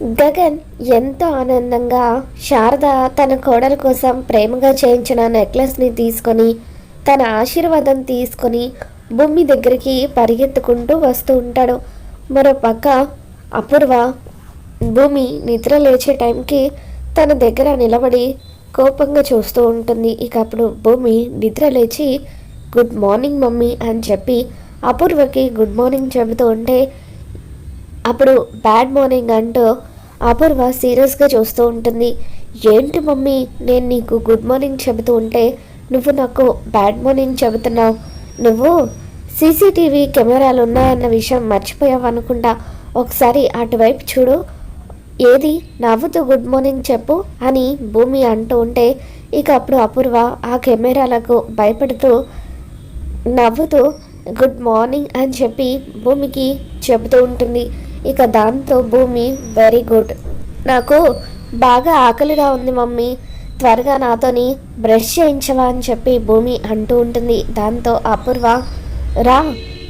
గగన్ ఎంతో ఆనందంగా శారద తన కోడల కోసం ప్రేమగా చేయించిన నెక్లెస్ని తీసుకొని తన ఆశీర్వాదం తీసుకొని భూమి దగ్గరికి పరిగెత్తుకుంటూ వస్తూ ఉంటాడు. మరో పక్క అపూర్వ భూమి నిద్ర లేచే టైంకి తన దగ్గర నిలబడి కోపంగా చూస్తూ ఉంటుంది. ఇక అప్పుడు భూమి నిద్ర లేచి గుడ్ మార్నింగ్ మమ్మీ అని చెప్పి అపూర్వకి గుడ్ మార్నింగ్ చెబుతూ ఉంటే అప్పుడు బ్యాడ్ మార్నింగ్ అంటూ అపూర్వ సీరియస్గా చూస్తూ ఉంటుంది. ఏంటి మమ్మీ నేను నీకు గుడ్ మార్నింగ్ చెబుతూ ఉంటే నువ్వు నాకు బ్యాడ్ మార్నింగ్ చెబుతున్నావు. నువ్వు సీసీటీవీ కెమెరాలు ఉన్నాయన్న విషయం మర్చిపోయావు అనుకుంటా. ఒకసారి అటువైపు చూడు. ఏది? నవ్వుతూ గుడ్ మార్నింగ్ చెప్పు అని భూమి అంటూ ఉంటే ఇక అప్పుడు అపూర్వ ఆ కెమెరాలకు భయపడుతూ నవ్వుతూ గుడ్ మార్నింగ్ అని చెప్పి భూమికి చెబుతూ ఉంటుంది. ఇక దాంతో భూమి వెరీ గుడ్ నాకు బాగా ఆకలిగా ఉంది మమ్మీ. త్వరగా నాతోని బ్రష్ చేయించవా అని చెప్పి భూమి అంటూ ఉంటుంది. దాంతో అపూర్వ రా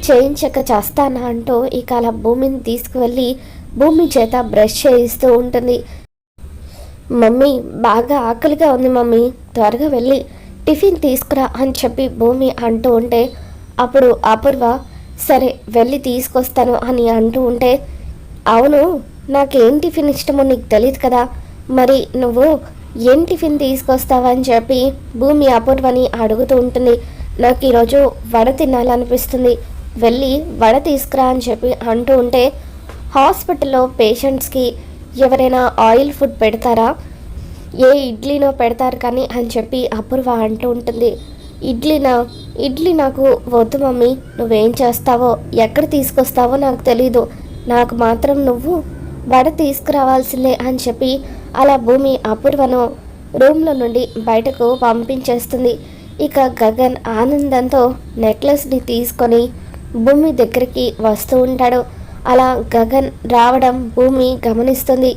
చేయించక చేస్తానా? అంటూ ఇక అలా భూమిని తీసుకువెళ్ళి భూమి చేత బ్రష్ చేయిస్తూ ఉంటుంది. మమ్మీ బాగా ఆకలిగా ఉంది మమ్మీ. త్వరగా వెళ్ళి టిఫిన్ తీసుకురా అని చెప్పి భూమి అంటూ ఉంటే అప్పుడు అపూర్వ సరే వెళ్ళి తీసుకొస్తాను అని అంటూ ఉంటే అవును నాకేం టిఫిన్ ఇష్టమో నీకు తెలియదు కదా. మరి నువ్వు ఏం టిఫిన్ తీసుకొస్తావని చెప్పి భూమి అపూర్వని అడుగుతూ ఉంటుంది. నాకు ఈరోజు వడ తినాలనిపిస్తుంది. వెళ్ళి వడ తీసుకురా అని చెప్పి అంటూ ఉంటే హాస్పిటల్లో పేషెంట్స్కి ఎవరైనా ఆయిల్ ఫుడ్ పెడతారా? ఏ ఇడ్లీనో పెడతారు కానీ అని చెప్పి అపూర్వ అంటూ ఉంటుంది. ఇడ్లీనా ఇడ్లీ నాకు వద్దు మమ్మీ నువ్వేం చేస్తావో ఎక్కడ తీసుకొస్తావో నాకు తెలీదు. నాకు మాత్రం నువ్వు వడ తీసుకురావాల్సిందే అని చెప్పి అలా భూమి అపూర్వను రూమ్లో నుండి బయటకు పంపించేస్తుంది. ఇక గగన్ ఆనందంతో నెక్లెస్ని తీసుకొని భూమి దగ్గరికి వస్తూ ఉంటాడు. అలా గగన్ రావడం భూమి గమనిస్తుంది.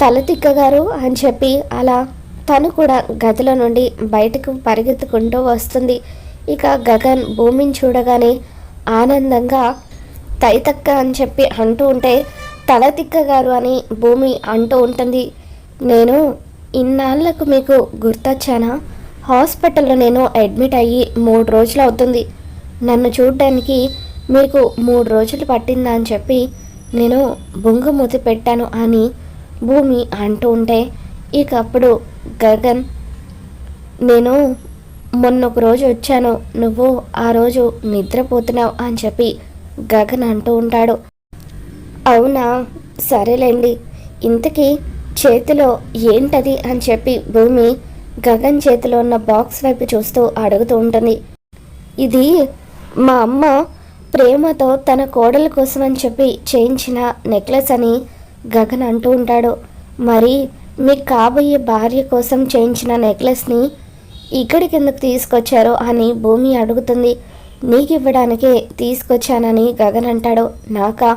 తలతిక్క గారు అని చెప్పి అలా తను కూడా గదిలో నుండి బయటకు పరిగెత్తుకుంటూ వస్తుంది. ఇక గగన్ భూమిని చూడగానే ఆనందంగా తైతక్క అని చెప్పి అంటూ ఉంటే తలతిక్క గారు అని భూమి అంటూ ఉంటుంది. నేను ఇన్నాళ్ళకు మీకు గుర్తొచ్చానా? హాస్పిటల్లో నేను అడ్మిట్ అయ్యి మూడు రోజులు అవుతుంది. నన్ను చూడడానికి మీకు మూడు రోజులు పట్టిందా అని చెప్పి నేను బొంగుమూతి పెట్టాను అని భూమి అంటూ ఉంటే ఇక అప్పుడు గగన్ నేను మొన్న ఒక రోజు వచ్చాను. నువ్వు ఆ రోజు నిద్రపోతున్నావు అని చెప్పి గగన్ అంటూ ఉంటాడు. అవునా? సరేలేండి. ఇంతకీ చేతిలో ఏంటది అని చెప్పి భూమి గగన్ చేతిలో ఉన్న బాక్స్ వైపు చూస్తూ అడుగుతూ ఉంటుంది. ఇది మా అమ్మ ప్రేమతో తన కోడల కోసం అని చెప్పి చేయించిన నెక్లెస్ అని గగన్ అంటూ ఉంటాడు. మరి మీకు కాబోయే భార్య కోసం చేయించిన నెక్లెస్ని ఇక్కడికి ఎందుకు తీసుకొచ్చారో అని భూమి అడుగుతుంది. నీకు ఇవ్వడానికే తీసుకొచ్చానని గగన్ అంటాడు. నాకా?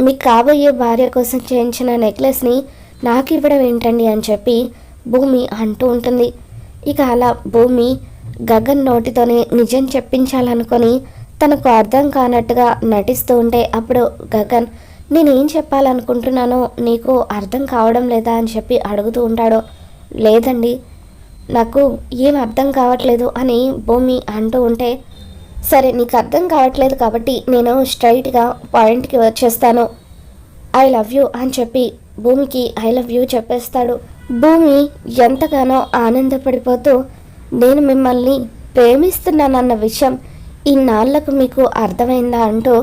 మీకు కాబోయే భార్య కోసం చేయించిన నెక్లెస్ని నాకు ఇవ్వడం ఏంటండి అని చెప్పి భూమి అంటూ ఉంటుంది. ఇక అలా భూమి గగన్ నోటితోనే నిజం చెప్పించాలనుకొని తనకు అర్థం కానట్టుగా నటిస్తూ ఉంటే అప్పుడు గగన్ నేనేం చెప్పాలనుకుంటున్నానో నీకు అర్థం కావడం లేదా అని చెప్పి అడుగుతూ ఉంటాడు. లేదండి నాకు ఏం అర్థం కావట్లేదు అని భూమి అంటూ ఉంటే సరే నీకు అర్థం కావట్లేదు కాబట్టి నేను స్ట్రైట్గా పాయింట్కి వచ్చేస్తాను ఐ లవ్ యూ అని చెప్పి భూమికి ఐ లవ్ యూ చెప్పేస్తాడు. భూమి ఎంతగానో ఆనందపడిపోతూ నేను మిమ్మల్ని ప్రేమిస్తున్నానన్న విషయం ఇన్నాళ్ళకు మీకు అర్థమైందా అంటూ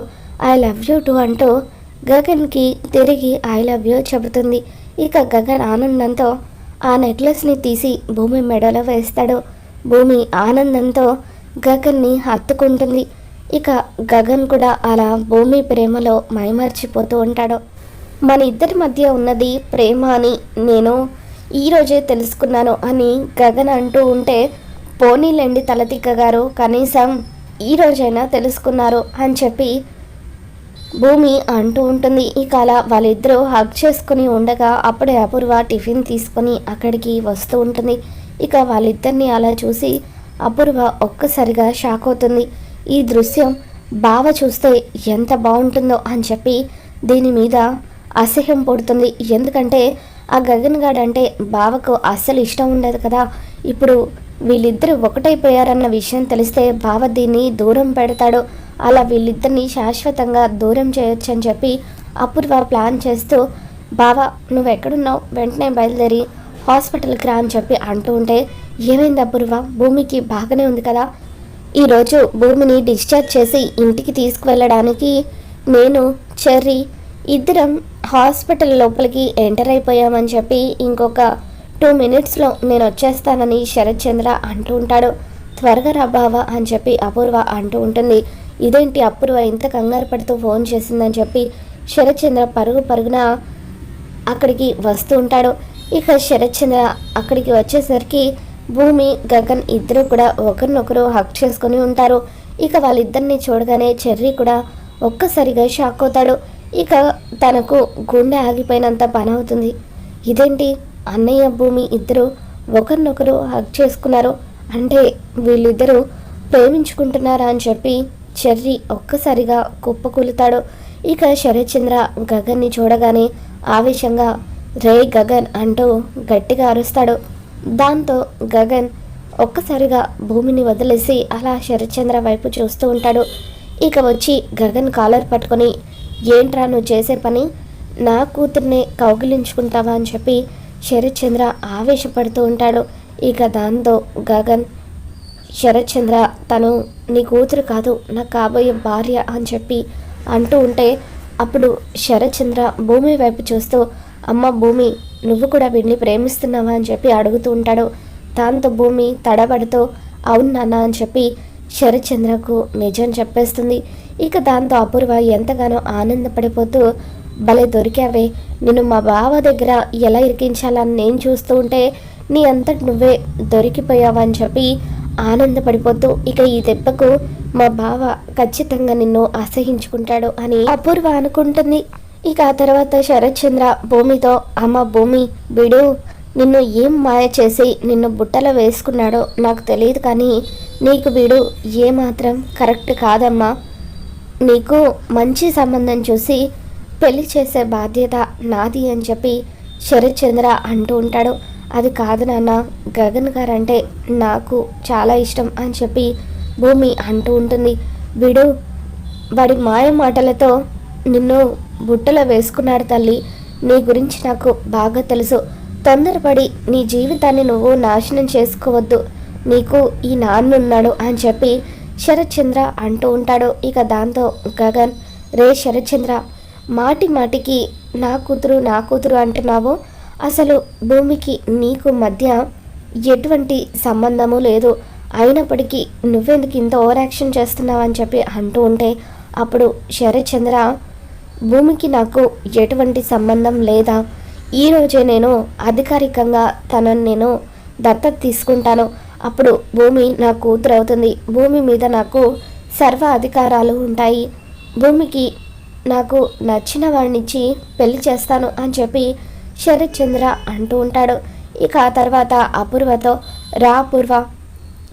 ఐ లవ్ యూ టు అంటూ గగన్కి తిరిగి ఐ లవ్ యూ చెబుతుంది. ఇక గగన్ ఆనందంతో ఆ నెక్లెస్ని తీసి భూమి మెడలో వేస్తాడు. భూమి ఆనందంతో గగన్ని హత్తుకుంటుంది. ఇక గగన్ కూడా అలా భూమి ప్రేమలో మైమర్చిపోతూ ఉంటాడు. మన ఇద్దరి మధ్య ఉన్నది ప్రేమ అని నేను ఈరోజే తెలుసుకున్నాను అని గగన్ అంటూ ఉంటే పోనీలేండి తలతిక్క గారు కనీసం ఈ రోజైనా తెలుసుకున్నారు అని చెప్పి భూమి అంటూ ఉంటుంది. ఇక అలా వాళ్ళిద్దరూ హగ్ చేసుకుని ఉండగా అప్పుడే అపూర్వ టిఫిన్ తీసుకొని అక్కడికి వస్తూ ఉంటుంది. ఇక వాళ్ళిద్దరిని అలా చూసి అపూర్వ ఒక్కసారిగా షాక్ అవుతుంది. ఈ దృశ్యం బావ చూస్తే ఎంత బాగుంటుందో అని చెప్పి దీని మీద అసహ్యం పడుతుంది. ఎందుకంటే ఆ గగన్ గాడు అంటే బావకు అస్సలు ఇష్టం ఉండదు కదా. ఇప్పుడు వీళ్ళిద్దరూ ఒకటైపోయారన్న విషయం తెలిస్తే బావ దీన్ని దూరం పెడతాడు. అలా వీళ్ళిద్దరిని శాశ్వతంగా దూరం చేయొచ్చు అని చెప్పి అపూర్వ ప్లాన్ చేస్తూ బావ నువ్వు ఎక్కడున్నావు వెంటనే బయలుదేరి హాస్పిటల్కి రా అని చెప్పి అంటూ ఉంటే ఏమైంది అపూర్వ? భూమికి బాగానే ఉంది కదా? ఈరోజు భూమిని డిశ్చార్జ్ చేసి ఇంటికి తీసుకువెళ్ళడానికి నేను చెర్రీ ఇద్దరం హాస్పిటల్ లోపలికి ఎంటర్ అయిపోయామని చెప్పి ఇంకొక టూ మినిట్స్లో నేను వచ్చేస్తానని శరత్ చంద్ర అంటూ ఉంటాడు. త్వరగా రా బావా అని చెప్పి అపూర్వ అంటూ ఉంటుంది. ఇదేంటి అపూర్వ ఇంత కంగారు పడుతూ ఫోన్ చేసిందని చెప్పి శరత్ చంద్ర పరుగు పరుగున అక్కడికి వస్తూ ఉంటాడు. ఇక శరత్ చంద్ర అక్కడికి వచ్చేసరికి భూమి గగన్ ఇద్దరు కూడా ఒకరినొకరు హక్ చేసుకొని ఉంటారు. ఇక వాళ్ళిద్దరిని చూడగానే చెర్రీ కూడా ఒక్కసారిగా షాక్ అవుతాడు. ఇక తనకు గుండె ఆగిపోయినంత పని అవుతుంది. ఇదేంటి? అన్నయ్య భూమి ఇద్దరు ఒకరినొకరు హక్ చేసుకున్నారు. అంటే వీళ్ళిద్దరూ ప్రేమించుకుంటున్నారా అని చెప్పి చెర్రీ ఒక్కసారిగా కుప్పకూలుతాడు. ఇక శరత్చంద్ర గగన్ని చూడగానే ఆవేశంగా రే గగన్ అంటూ గట్టిగా అరుస్తాడు. దాంతో గగన్ ఒక్కసారిగా భూమిని వదిలేసి అలా శరత్చంద్ర వైపు చూస్తూ ఉంటాడు. ఇక వచ్చి గగన్ కాలర్ పట్టుకొని ఏంట్రా నువ్వు చేసే పని? నా కూతుర్నే కౌగిలించుకుంటావా? అని చెప్పి శరత్చంద్ర ఆవేశపడుతూ ఉంటాడు. ఇక దాంతో గగన్ శరత్చంద్ర తను నీ కూతురు కాదు నా కాబోయే భార్య అని చెప్పి అంటూ ఉంటే అప్పుడు శరత్చంద్ర భూమి వైపు చూస్తూ అమ్మ భూమి నువ్వు కూడా వీడిని ప్రేమిస్తున్నావా అని చెప్పి అడుగుతూ ఉంటాడు. దాంతో భూమి తడబడుతూ అవును నాన్న అని చెప్పి శరత్చంద్రకు నిజం చెప్పేస్తుంది. ఇక దాంతో అపూర్వ ఎంతగానో ఆనందపడిపోతూ భలే దొరికావే నిన్ను మా బావ దగ్గర ఎలా ఇరికించాలని నేను చూస్తూ ఉంటే నీ అంతటి నువ్వే దొరికిపోయావని చెప్పి ఆనందపడిపోతూ ఇక ఈ దెబ్బకు మా బావ ఖచ్చితంగా నిన్ను అసహించుకుంటాడు అని అపూర్వ అనుకుంటుంది. ఇక ఆ తర్వాత శరత్చంద్ర భూమితో అమ్మ భూమి బిడు నిన్ను ఏం మాయ చేసి నిన్ను బుట్టలో వేసుకున్నాడో నాకు తెలియదు కానీ నీకు వీడు ఏమాత్రం కరెక్ట్ కాదమ్మా. నీకు మంచి సంబంధం చూసి పెళ్ళి చేసే బాధ్యత నాది అని చెప్పి శరత్చంద్ర అంటూ ఉంటాడు. అది కాదు నాన్న గగన్ గారు అంటే నాకు చాలా ఇష్టం అని చెప్పి భూమి అంటూ ఉంటుంది. వీడు వాడి మాయ మాటలతో నిన్ను బుట్టలో వేసుకున్నాడు తల్లి. నీ గురించి నాకు బాగా తెలుసు. తొందరపడి నీ జీవితాన్ని నువ్వు నాశనం చేసుకోవద్దు. నీకు ఈ నాన్నున్నాడు అని చెప్పి శరత్చంద్ర అంటూ ఉంటాడు. ఇక దాంతో గగన్ రే శరత్చంద్ర మాటి మాటికి నా కూతురు నా కూతురు అంటున్నావు. అసలు భూమికి నీకు మధ్య ఎటువంటి సంబంధము లేదు. అయినప్పటికీ నువ్వెందుకు ఇంత ఓవర్ యాక్షన్ చేస్తున్నావు? అని చెప్పి అంటూ ఉంటే అప్పుడు శరత్చంద్ర భూమికి నాకు ఎటువంటి సంబంధం లేదా? ఈరోజే నేను అధికారికంగా తనను నేను దత్తత తీసుకుంటాను. అప్పుడు భూమి నా కూతురు అవుతుంది. భూమి మీద నాకు సర్వ అధికారాలు ఉంటాయి. భూమికి నాకు నచ్చిన వాడినిచ్చి పెళ్ళి చేస్తాను అని చెప్పి శరత్ చంద్ర అంటూ ఉంటాడు. ఇక ఆ తర్వాత అపూర్వతో రా అపూర్వ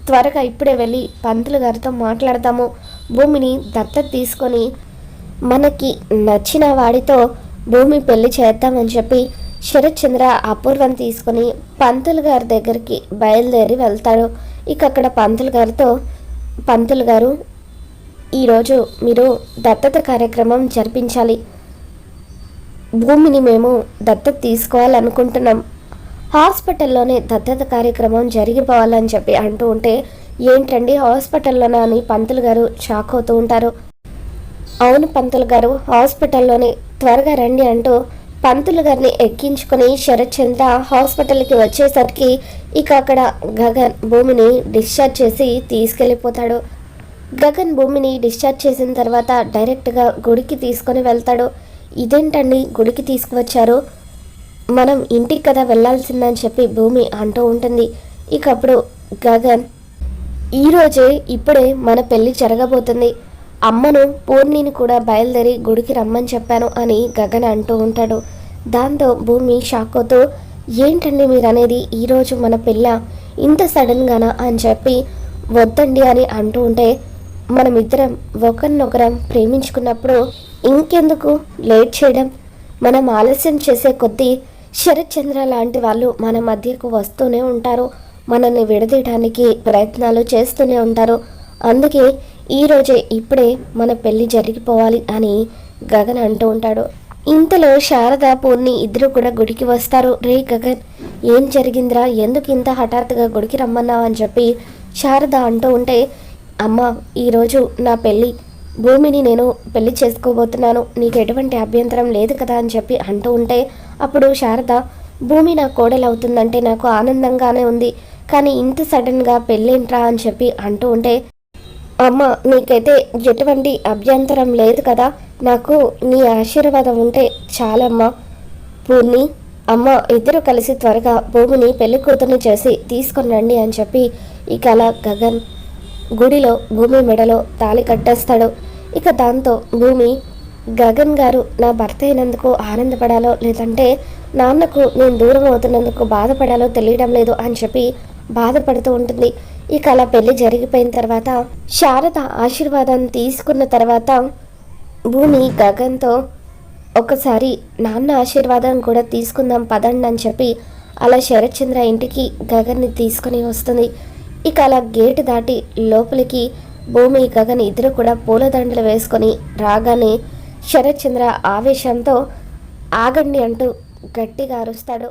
త్వరగా ఇప్పుడే వెళ్ళి పంతులు గారితో మాట్లాడదాము భూమిని దత్తత తీసుకొని మనకి నచ్చిన వాడితో భూమి పెళ్ళి చేద్దామని చెప్పి శరత్ చంద్ర అపూర్వం తీసుకొని పంతులు గారి దగ్గరికి బయలుదేరి వెళ్తాడు. ఇక అక్కడ పంతులు గారితో పంతులు గారు ఈరోజు మీరు దత్తత కార్యక్రమం జరిపించాలి. భూమిని మేము దత్తత తీసుకోవాలనుకుంటున్నాం. హాస్పిటల్లోనే దత్తత కార్యక్రమం జరిగిపోవాలని చెప్పి అంటూ ఉంటే ఏంటండి హాస్పిటల్లోనా అని పంతులు గారు షాక్ అవుతూ ఉంటారు. అవును పంతులు గారు హాస్పిటల్లోనే త్వరగా రండి అంటూ పంతులు గారిని ఎక్కించుకొని శరత్చంద్ర హాస్పిటల్కి వచ్చేసరికి ఇక అక్కడ గగన్ భూమిని డిశ్చార్జ్ చేసి తీసుకెళ్ళిపోతాడు. గగన్ భూమిని డిశ్చార్జ్ చేసిన తర్వాత డైరెక్ట్గా గుడికి తీసుకొని వెళ్తాడు. ఇదేంటండి గుడికి తీసుకువచ్చారు? మనం ఇంటికి కదా వెళ్ళాల్సిందని చెప్పి భూమి అంటూ ఉంటుంది. ఇక అప్పుడు గగన్ ఈరోజే ఇప్పుడే మన పెళ్ళి జరగబోతుంది. అమ్మను పూర్ణిని కూడా బయలుదేరి గుడికి రమ్మని చెప్పాను అని గగన్ అంటూ ఉంటాడు. దాంతో భూమి షాక్ అవుతూ ఏంటండి మీరు అనేది ఈరోజు మన పిల్ల ఇంత సడన్గానా? అని చెప్పి వద్దండి అని అంటూ ఉంటే మనమిద్దరం ఒకరినొకరం ప్రేమించుకున్నప్పుడు ఇంకెందుకు? లేట్ చేయడం. మనం ఆలస్యం చేసే కొద్దీ శరత్చంద్ర లాంటి వాళ్ళు మన మధ్యకు వస్తూనే ఉంటారు. మనల్ని విడదీయడానికి ప్రయత్నాలు చేస్తూనే ఉంటారు. అందుకే ఈరోజే ఇప్పుడే మన పెళ్ళి జరిగిపోవాలి అని గగన్ అంటూ ఉంటాడు. ఇంతలో శారద పూర్ణి ఇద్దరు కూడా గుడికి వస్తారు. రే గగన్ ఏం జరిగిందిరా? ఎందుకు ఇంత హఠాత్తుగా గుడికి రమ్మన్నావు? అని చెప్పి శారద అంటూ ఉంటే అమ్మ ఈరోజు నా పెళ్ళి భూమిని నేను పెళ్ళి చేసుకోబోతున్నాను. నీకు ఎటువంటి అభ్యంతరం లేదు కదా? అని చెప్పి అంటూ ఉంటే అప్పుడు శారద భూమి నా కోడలు అవుతుందంటే నాకు ఆనందంగానే ఉంది. కానీ ఇంత సడన్గా పెళ్ళేంట్రా? అని చెప్పి అంటూ ఉంటే అమ్మ నీకైతే ఎటువంటి అభ్యంతరం లేదు కదా. నాకు నీ ఆశీర్వాదం ఉంటే చాలమ్మా. పూర్ణి అమ్మ ఇద్దరు కలిసి త్వరగా భూమిని పెళ్ళి కూతుర్ని చేసి తీసుకొని రండి అని చెప్పి ఇక అలా గగన్ గుడిలో భూమి మెడలో తాళి కట్టేస్తాడు. ఇక దాంతో భూమి గగన్ గారు నా భర్త అయినందుకు ఆనందపడాలో లేదంటే నాన్నకు నేను దూరం అవుతున్నందుకు బాధపడాలో తెలియడం లేదు అని చెప్పి బాధపడుతూ ఉంటుంది. ఇక అలా పెళ్ళి జరిగిపోయిన తర్వాత శారద ఆశీర్వాదం తీసుకున్న తర్వాత భూమి గగన్తో ఒకసారి నాన్న ఆశీర్వాదం కూడా తీసుకుందాం పదండి అని చెప్పి అలా శరత్చంద్ర ఇంటికి గగన్ని తీసుకుని వస్తుంది. ఇక అలా గేటు దాటి లోపలికి భూమి గగన్ ఇద్దరు కూడా పూలదండలు వేసుకొని రాగానే శరత్చంద్ర ఆవేశంతో ఆగండి అంటూ గట్టిగా అరుస్తాడు.